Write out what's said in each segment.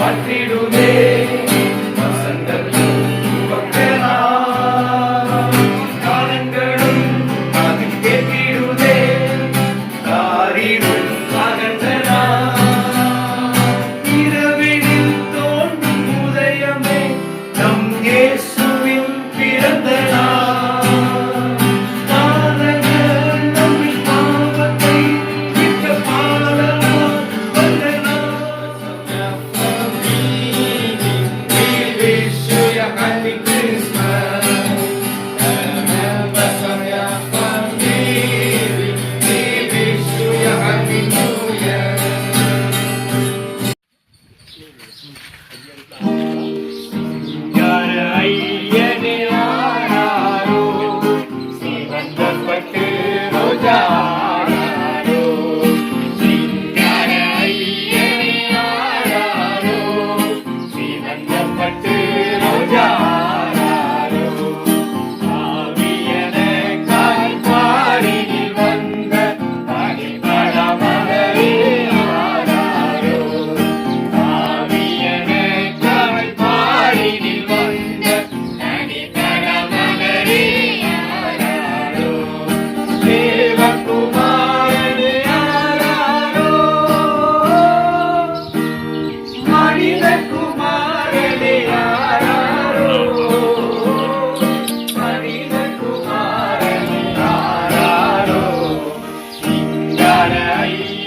பற்றிடுமே. Bye.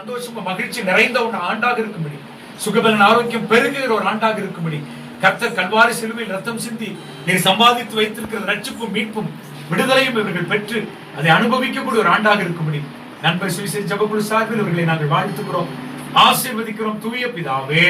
சந்தோஷமும் மகிழ்ச்சி நிறைந்த ஒரு ஆண்டாக இருக்கும்படி. சுகபலன் ஆரோக்கியம் பெருகுகிற ஒரு ஆண்டாக இருக்கும்படி. கர்த்தர் கல்வாரி சிலுவையில் ரத்தம் சிந்தி நீ சம்பாதித்து வைத்திருக்கிற ரட்சிப்பும் மீட்பும் விடுதலையும் இவர்கள் பெற்று அதை அனுபவிக்கக்கூடிய ஒரு ஆண்டாக இருக்கும்படி. நண்பர் சுவிசை ஜபகுரு சார்பில் இவர்களை நாங்கள் வாழ்த்துக்கிறோம் ஆசீர்வதிக்கிறோம். தூய பிதாவே.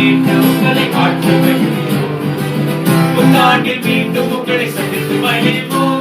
கேட்டு உங்களை வாழ்த்து மகிழ்கிறோம் புத்தாண்டில் மீண்டும் உங்களை சந்தித்து மகிழ்வோம்.